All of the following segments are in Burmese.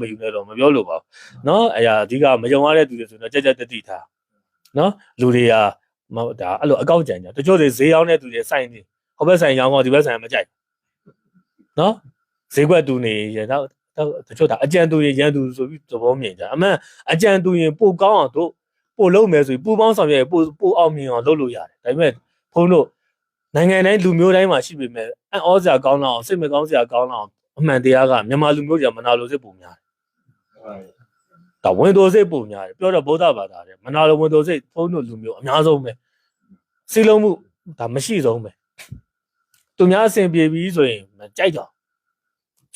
မယူနဲ့တော့မပြောလို့ပါဘူးเนาะအရာအဓိကမယုံရတဲ့သူတွေဆိုတော့ကြက်ကြက်တက်တိထားเนาะလူတွေကမဟုတ်ဒါအဲ့လိုအကောက်ကြံကြတချို့တွေဈေးရောက်တဲ့သူတွေစိုက်နေဟိုဘက်ဆိုင်ရောင်းတော့ဒီဘက်ဆိုင်မကြိုက်เนาะဈေးကွက်တူနေရတော့တချို့ဒါအကြံတူရင်ရန်တူဆိုပြီးသဘောမြင်ကြအမှန်အကြံတူရင်ပိုကောင်းအောင်တို့ပိုလုံးမယ်ဆိုပြီးပူပေါင်းဆောင်ရွက်ပိုပိုအောင်မြင်အောင်လုပ်လို့ရတယ်ဒါပေမဲ့ဖုန်းတို့နိုင်ငံတိုင်းလူမျိုးတိုင်းမှာရှိပေမဲ့အံ့ဩစရာကောင်းတော့စိတ်မကောင်းစရာကောင်းတော့အမှန်တရားကမြန်မာလူမျိုးတွေကမနာလိုစိတ်ပုံများတယ် ဒါဝင်တော်စိတ်ပုံများတယ်ပြောတော့ဗုဒ္ဓဘာသာတယ်မနာလိုဝင်တော်စိတ်ဖုန်းတို့လူမျိုးအများဆုံးပဲစီလုံးမှုဒါမရှိဆုံးပဲသူများအဆင်ပြေပြီဆိုရင်မကြိုက်တော့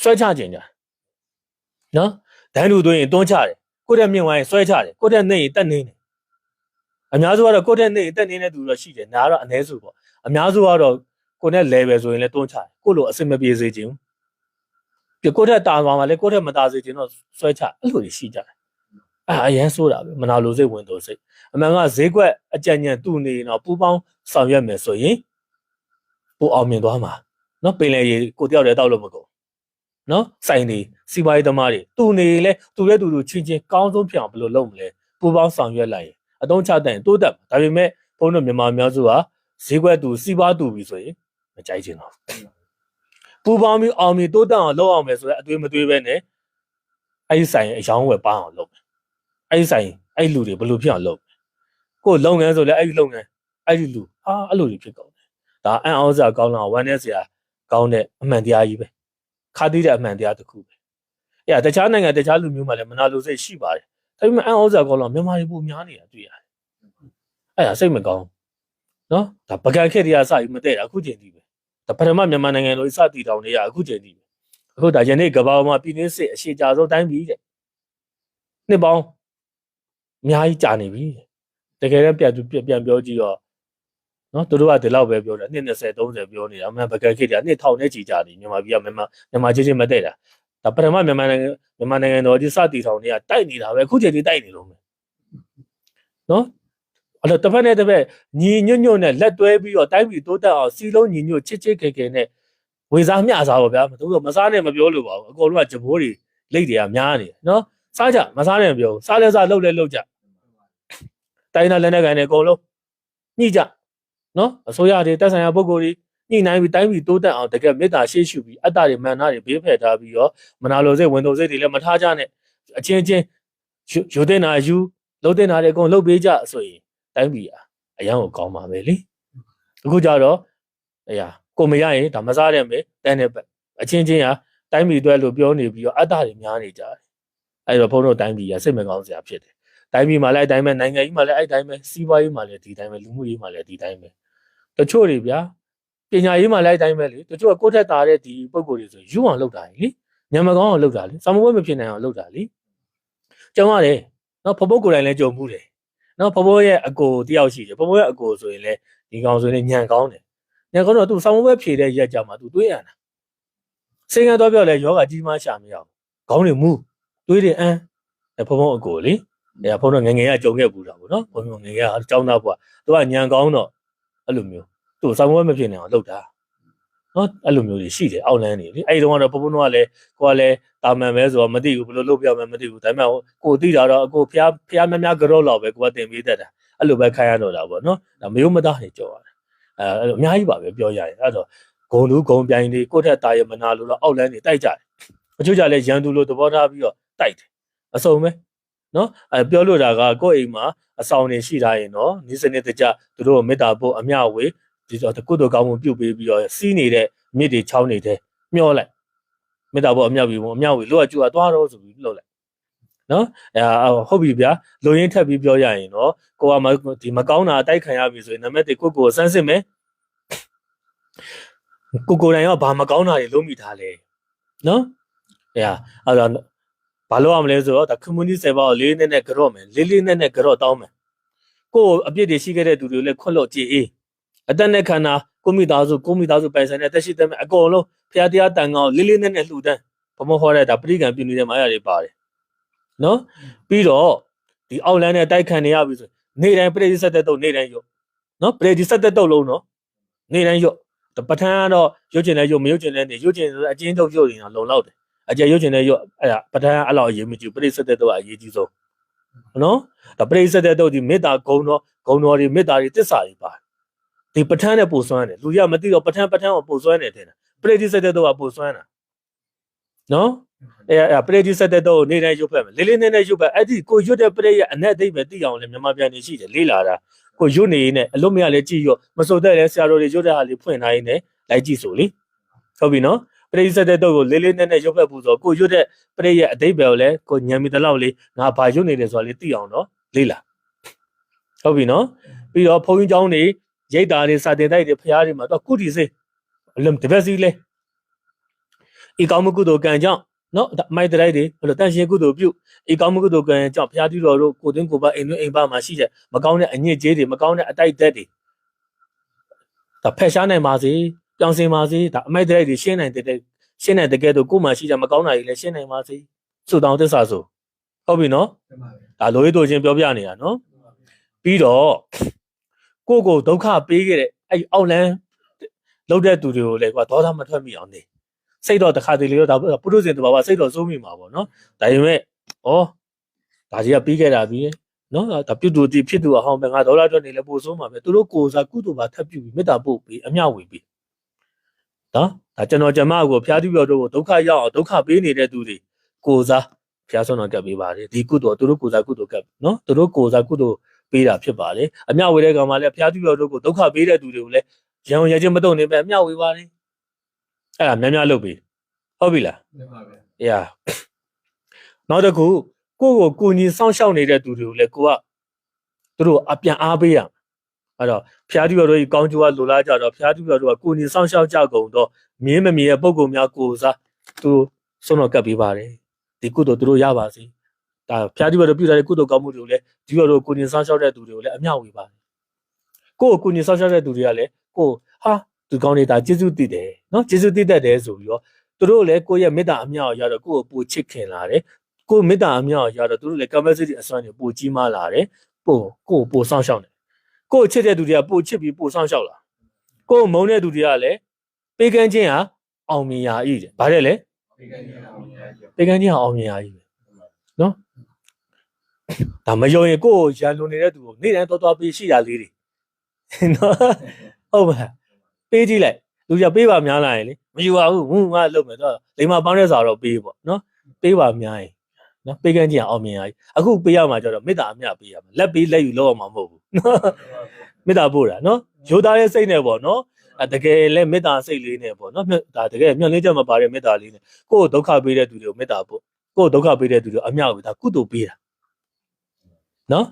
ဆွဲချခြင်းကြနော်ဒန်းလူသွင်းရင်တွန်းချတယ်ကိုယ့်တဲ့မြင့်ဝိုင်းဆွဲချတယ်ကိုယ့်တဲ့နေရင်တက်နေတယ်အများစုကတော့ကိုယ့်တဲ့နေရင်တက်နေတဲ့သူတော့ရှိတယ်နားတော့အ ਨੇ စုပေါ့အများစုကတော့ကိုယ်နဲ့ level ဆိုရင်လည်းတွန်းချတယ်ကိုယ့်လိုအဆင်မပြေစေခြင်း ပြကိုယ့်တဲ့တာသွားမှလည်းကိုယ့်တဲ့မတာစေခြင်းတော့ဆွဲချအဲ့လိုတွေရှိကြတယ်အာအရင်ဆိုတာပဲမနာလိုစိတ်ဝင်တော်စိတ်အမှန်ကဈေးကွက်အကြံဉာဏ်တူနေရင်တော့ပူပေါင်းဆောင်ရွက်မယ်ဆိုရင်ပိုအောင်မြင်သွားမှာနော်ပင်လေရေကိုတယောက်တည်းတောက်လို့မကုန်နော်စိုင်နေစီးပွားရေးသမားတွေတူနေလဲတူတဲ့တူတူချင်းချင်းကောင်းဆုံးဖြစ်အောင်ဘယ်လိုလုပ်မလဲပူပေါင်းဆောင်ရွက်လိုက်ရင်အတုံးချတဲ့တိုးတက်ဒါပေမဲ့ဘုန်းတော်မြန်မာများစုဟာဈေးကွက်တူစီးပွားတူပြီဆိုရင်မကြိုက်ချင်တော့ ပူပေါင်းပြီးအောင်မြင်တိုးတက်အောင်လုပ်အောင်မယ်ဆိုတော့အတွေးမတွေးပဲနဲ့အဲ့ဒီဆိုင်အယောင်းဝယ်ပါအောင်လုပ်မယ်အဲ့ဒီဆိုင်အဲ့ဒီလူတွေဘယ်လိုဖြစ်အောင်လုပ်မယ်ကိုယ်လုပ်ငန်းဆိုလဲအဲ့ဒီလုပ်ငန်းအဲ့ဒီလူအာအဲ့လိုတွေဖြစ်ကုန်တယ်ဒါအံ့ဩစရာကောင်းလာဝမ်းနည်းစရာကောင်းတဲ့အမှန်တရားကြီးပဲခါသီးတဲ့အမှန်တရားတစ်ခုပဲအဲ့ဒါတခြားနိုင်ငံတခြားလူမျိုးမှလည်းမနာလိုစိတ်ရှိပါတယ်ဒါပေမဲ့အံ့ဩစရာကောင်းလာမြန်မာတွေပုံများနေတာတွေ့ရတယ်အဲ့ဒါစိတ်မကောင်းနော်ဒါပကံခက်တရားစပြီးမတည့်တာအခုချိန်ထိပဲဒါ ပထမမြန်မာနိုင်ငံလိုစတည်တောင်နေရအခုချိန်ထိပဲအခုဒါယနေ့ကမ္ဘာမှာပြည်နှင်းစစ်အရှိကြဆုံးတိုင်းပြည်တဲ့နှစ်ပေါင်းအများကြီးကြာနေပြီတကယ်တော့ပြန်ပြန်ပြောကြည့်တော့နော်သူတို့ကဒီလောက်ပဲပြောတယ်နှစ်20 30ပြောနေတာအမှန်ပကံခက်တရားနှစ်ထောင်နဲ့ကြီးကြနေမြန်မာပြည်ကမြန်မာမြန်မာချင်းချင်းမတည့်တာဒါပထမမြန်မာနိုင်ငံမြန်မာနိုင်ငံတော်ဒီစတည်ထောင်နေရတိုက်နေတာပဲအခုချိန်ထိတိုက်နေလို့မယ်နော် အဲ့တော့တစ်ဖက်နဲ့တစ်ဖက်ညီညွတ်ညွတ်နဲ့လက်တွဲပြီးတော့တိုင်းပြည်တိုးတက်အောင်စီလုံးညီညွတ်ချစ်ချစ်ခဲခဲနဲ့ဝေစားမျှစားပါဗျာသူတို့မစားနဲ့မပြောလို့ပါဘူးအကုန်လုံးကဂျဘိုးတွေလိတ်တွေကများနေတယ်နော်စားကြမစားနဲ့မပြောဘူးစားလဲစားလှုပ်လဲလှုပ်ကြတိုင်းသားလက်နဲ့ကန်တွေအကုန်လုံးညှိကြနော်အစိုးရတွေတက်ဆိုင်ရာပုဂ္ဂိုလ်တွေညှိနှိုင်းပြီးတိုင်းပြည်တိုးတက်အောင်တကယ်မေတ္တာရှေ့ရှုပြီးအတ္တတွေမန္နာတွေဘေးဖယ်ထားပြီးတော့မနာလိုစိတ်ဝင်တော်စိတ်တွေလည်းမထားကြနဲ့အချင်းချင်းယူတဲ့နာယူလှုပ်တဲ့နာတွေအကုန်လှုပ်ပေးကြဆိုရင် တိုင်းပြည်အရန်ကိုကောင်းပါပဲလေအခုကြတော့အရာကိုမရရင်ဒါမစားတဲ့မယ်တန်းတဲ့အချင်းချင်းဟာတိုင်းပြည်အတွက်လို့ပြောနေပြီးတော့အတ္တတွေများနေကြတယ်အဲ့တော့ဘုန်းတော်တိုင်းပြည်ကစိတ်မကောင်းစရာဖြစ်တယ်တိုင်းပြည်မှာလည်းအတိုင်းပဲနိုင်ငံကြီးမှာလည်းအဲ့တိုင်းပဲစီးပွားရေးမှာလည်းဒီတိုင်းပဲလူမှုရေးမှာလည်းဒီတိုင်းပဲတချို့တွေဗျာပညာရေးမှာလည်းအတိုင်းပဲလေတချို့ကကိုယ့်ထက်သားတဲ့ဒီပုံကိုယ်တွေဆိုယူအောင်လုပ်တာလေညမကောင်းအောင်လုပ်တာလေစာမပွဲမဖြစ်နိုင်အောင်လုပ်တာလေကျောင်းရတယ်နော်ဖဖို့ကိုယ်တိုင်လည်းကြုံမှုတယ် နော်ဖဖို့ရဲ့အကိုတယောက်ရှိတယ်ဖဖို့ရဲ့အကိုဆိုရင်လည်းဒီကောင်ဆိုရင်ညံကောင်းတယ်ညံကောင်းတော့သူစာမပွဲဖြေတဲ့ရက်ကြမှာသူတွေးရတာစိတ်ကတော့ပြောလဲယောဂကြီးမှရှာမရအောင်ခေါင်းတွေမူးတွေးတယ်အန်းဖဖို့အကိုလေအဲဖုန်းတော့ငငယ်ကကြုံခဲ့ဘူးတာပေါ့နော်ဘုံငငယ်ကကျောင်းသားဘွားသူကညံကောင်းတော့အဲ့လိုမျိုးသူ့စာမွေးမဖြစ်နေအောင်လုပ်တာ နော်အဲ့လိုမျိုးတွေရှိတယ်အောက်လန်းနေလေအဲ့ဒီတော့ကတော့ဘုံဘုံတော့ကလည်းကိုကလည်းတာမန်ပဲဆိုတော့မသိဘူးဘယ်လိုလုပ်ပြမယ်မသိဘူးဒါပေမဲ့ကိုသိတာတော့ကိုဖျားဖျားများများကြော့လောက်ပဲကိုကတင်ပေးတတ်တာအဲ့လိုပဲခိုင်းရတော့တာပေါ့နော်ဒါမယုံမသားနေကြောက်ရတယ်အဲအဲ့လိုအများကြီးပါပဲပြောရရင်အဲ့တော့ဂုံလူဂုံပြိုင်တွေကိုယ့်ထက်တာရမနာလို့တော့အောက်လန်းနေတိုက်ကြတယ်အချို့ကြလည်းရန်သူလိုသဘောထားပြီးတော့တိုက်တယ်အစုံပဲနော်အဲပြောလို့တာကကိုယ့်အိမ်မှာအဆောင်နေရှိတာရင်နော်ဤစနစ်တကျသူတို့မေတ္တာပို့အမျှဝေ ဒီတော့ကုသိုလ်ကောင်းမှုပြုပေးပြီးတော့စီးနေတဲ့မြစ်တွေချောင်းနေတဲ့မျောလိုက်မေတ္တာပို့အမျှဝေအမျှဝေလို့ကကျူကသွားတော့ဆိုပြီးလှုပ်လိုက်နော်အဲဟုတ်ပြီဗျာလူရင်းထပ်ပြီးပြောရရင်နော်ကိုကမဒီမကောင်းတာတိုက်ခံရပြီဆိုရင်နံပါတ်1ကိုကိုစမ်းစစ်မယ်ကိုကိုတိုင်ကဘာမကောင်းတာတွေလုံးမိထားလဲနော်အဲအဲ့တော့ဘာလို့ရမလဲဆိုတော့ဒါ community server ကိုလေးနဲ့နဲ့ကြော့မယ်လေးလေးနဲ့နဲ့ကြော့တောင်းမယ်ကိုယ်အပြစ်တွေရှိခဲ့တဲ့သူတွေကိုလည်းခွတ်လို့ကြည်အေး အသက်နဲ့ခန္ဓာကိုမိသားစုကိုမိသားစုပိုင်ဆိုင်တဲ့အသက်ရှိတဲ့မဲ့အကုန်လုံးဖျားတရားတန်ကောင်းလေးလေးနဲ့နဲ့လှူဒန်းဘမဟောတဲ့ဒါပရိကံပြုနေတဲ့မာယာတွေပါတယ်နော်ပြီးတော့ဒီအောက်လန်းနဲ့တိုက်ခံနေရပြီဆိုနေတိုင်းပရိသတ်တဲ့တော့နေတိုင်းရော့နော်ပရိသတ်တဲ့တော့လုံးနော်နေတိုင်းရော့ပထန်းကတော့ရုပ်ကျင်တဲ့ရုပ်မရုပ်ကျင်တဲ့နေရုပ်ကျင်ဆိုအချင်းထုတ်ရုပ်နေတာလုံလောက်တယ်အကျယ်ရွတ်ချင်တဲ့ရွတ်အဲ့ဒါပဋ္ဌာန်းအဲ့လောက်အရေးမကြီးဘူးပရိစ္ဆေတဲ့တော့အရေးကြီးဆုံးနော်ဒါပရိစ္ဆေတဲ့တော့ဒီမေတ္တာဂုဏ်တော်ဂုဏ်တော်တွေမေတ္တာတွေတစ္ဆာတွေပါ ဒီပဋ္ဌာန်းနဲ့ပို့စွမ်းတယ်လူကြီးကမသိတော့ပဋ္ဌာန်းပဋ္ဌာန်းကိုပို့စွမ်းတယ်တဲ့ပရိစ္ဆေတဲ့တော့ကပို့စွမ်းတာနော်အဲ့အဲ့ပရိစ္ဆေတဲ့တော့နေတိုင်းရွတ်ဖက်မယ်လေးလေးနက်နက်ရွတ်ဖက်အဲ့ဒီကိုရွတ်တဲ့ပရိရဲ့အနက်အသိပဲသိအောင်လေမြန်မာပြန်နေရှိတယ်လေးလာတာကိုရွတ်နေရင်လည်းအလုံးမရလဲကြည့်ရောမစိုးတဲ့လဲဆရာတော်တွေရွတ်တဲ့ဟာလေးဖွင့်ထားရင်းနဲ့လိုက်ကြည့်ဆိုလေဟုတ်ပြီနော် ပရိစ္ဆေတဲ့တော့ကိုလေးလေးနက်နက်ရုပ်ဖက်ပူဆိုကိုရွတ်တဲ့ပရိရဲ့အတိတ်ပဲကိုလည်းကိုညံမီတလောက်လေးငါဘာရွတ်နေတယ်ဆိုတာလေးသိအောင်တော့လေးလာဟုတ်ပြီနော်ပြီးတော့ဘုန်းကြီးเจ้าနေ ရိတ်တာတွေစာတင်တိုက်တွေဖျားတွေမှာတော့ကုတီစေအလုံးတပတ်စီလဲဤကောင်းမှုကုသိုလ်ကံကြောင့်နော်ဒါအမိုက်တိုက်တွေဘယ်လိုတန်ရှင်ကုသိုလ်ပြုဤကောင်းမှုကုသိုလ်ကံကြောင့်ဖျားတီတော်တို့ကိုသွင်းကိုပါအိမ်တွင်းအိမ်ပါမှာရှိတဲ့မကောင်းတဲ့အညစ်အကြေးတွေမကောင်းတဲ့အတိုက်သက်တွေဒါဖက်ရှားနိုင်ပါစေပြောင်းစင်ပါစေဒါအမိုက်တိုက်တွေရှင်းနိုင်တဲ့ရှင်းတဲ့တကယ်တော့ကိုယ်မှရှိတဲ့မကောင်းတာတွေလည်းရှင်းနိုင်ပါစေဆုတောင်းသစ္စာဆိုဟုတ်ပြီနော်ဒါလိုရည်တို့ချင်းပြောပြနေတာနော်ပြီးတော့ ကိုယ့်ကိုဒုက္ခပေးခဲ့တဲ့အဲ့ဒီအောက်လန်းလောက်တဲ့သူတွေကိုလည်းကွာဒေါသမထွက်မိအောင်နေစိတ်တော့တစ်ခါတလေတော့ဒါပုထုဇဉ်တဘာဝစိတ်တော့စိုးမိမှာပေါ့နော်ဒါပေမဲ့ဩဒါကြီးကပြီးခဲ့တာပြီးနော်ဒါပြုတူတီဖြစ်သူအဟောင်းပဲငါဒေါသအတွက်နေလဲပို့စိုးမှာပဲသူတို့ကိုယ်စားကုသိုလ်ပါထပ်ပြုပြီးမေတ္တာပို့ပြီးအမျှဝေပြီးနော်ဒါကျွန်တော်ကျမကိုဖျားတိပြောတို့ကိုဒုက္ခရောက်အောင်ဒုက္ခပေးနေတဲ့သူတွေကိုယ်စားဖျားဆုံးတော်ကပ်ပေးပါတယ်ဒီကုသိုလ်သူတို့ကိုယ်စားကုသိုလ်ကပ်နော်သူတို့ကိုယ်စားကုသိုလ် ပေးတာဖြစ်ပါလေအမျှဝေတဲ့ကောင်မှလည်းဖျားတိပြောတို့ကိုဒုက္ခပေးတဲ့သူတွေကိုလည်းရံရချင်းမတုံနေပဲအမျှဝေပါတယ်အဲ့ဒါများများလုပ်ပြီးဟုတ်ပြီလား။အေးနောက်တစ်ခုကိုယ့်ကိုကိုညီစောင့်ရှောက်နေတဲ့သူတွေကိုလည်းကိုကသူတို့အပြန်အားပေးရမယ်။အဲ့တော့ဖျားတိတော်တို့ကြီးကောင်းကျိုးကလိုလားကြတော့ဖျားတိတော်တို့ကကိုညီစောင့်ရှောက်ကြကုန်တော့မြင်းမမြင်ရဲ့ပုံကုံများကိုစားသူဆုံးတော့ကပ်ပေးပါတယ်။ဒီကုသိုလ်သူတို့ရပါစေ။ ဒါဖျားတိတော်တို့ပြုထားတဲ့ကုသိုလ်ကောင်းမှုတွေကိုလည်းဒီတော်တို့ကိုညီစောင့်ရှောက်တဲ့သူတွေကိုလည်းအမျှဝေပါတယ်။ကိုယ့်ကိုကိုညီစောင့်ရှောက်တဲ့သူတွေကလည်းကိုဟာသူကောင်းနေတာကျေးဇူးတည်တယ်နော်ကျေးဇူးတည်တတ်တယ်ဆိုပြီးတော့သူတို့လည်းကိုယ့်ရဲ့မေတ္တာအမြောက်ရတော့ကိုယ့်ကိုပိုချစ်ခင်လာတယ်ကိုယ့်မေတ္တာအမြောက်ရတော့သူတို့လည်း capacity အစွမ်းတွေပိုကြီးမားလာတယ်ပို့ကိုယ့်ကိုပိုဆောင်ရှောက်တယ်ကိုယ့်ချစ်တဲ့သူတွေကပိုချစ်ပြီးပိုဆောင်ရှောက်လာကိုယ့်မုန်းတဲ့သူတွေကလည်းပေးကမ်းခြင်းဟာအောင်မြင်ရာဤတယ်ဗါတဲ့လေပေးကမ်းခြင်းဟာအောင်မြင်ရာဤပဲ နော်ဒါမယုံရင်ကိုယ့်ကိုရန်လွန်နေတဲ့သူကိုနေ့တိုင်းတော်တော်ပေးရှိရလေးတွေနော်ဟုတ်ပါလားပေးကြည့်လိုက်လူကြပေးပါများလာရင်လေမယူပါဘူးဟွန်းငါလုပ်မယ်တော့လိမ္မာပေါင်းတဲ့စာတော့ပေးပေါ့နော်ပေးပါများရင်နော်ပေးကမ်းကြည့်အောင်မြင်ရည်အခုပေးရမှာကျတော့မေတ္တာအမြပေးရမှာလက်ပေးလက်ယူလောက်အောင်မှာမဟုတ်ဘူးနော်မေတ္တာပို့တာနော်ရိုးသားရဲ့စိတ်နဲ့ပေါ့နော်အဲတကယ်လဲမေတ္တာစိတ်လေးနဲ့ပေါ့နော်မြတ်ဒါတကယ်မျှော်လင့်ချက်မပါတဲ့မေတ္တာလေးနဲ့ကိုယ့်ကိုဒုက္ခပေးတဲ့သူတွေကိုမေတ္တာပို့ ကိုယ့်ကိုဒုက္ခပေးတဲ့သူတွေကိုအမြပေးတာကုသိုလ်ပေးတာနော်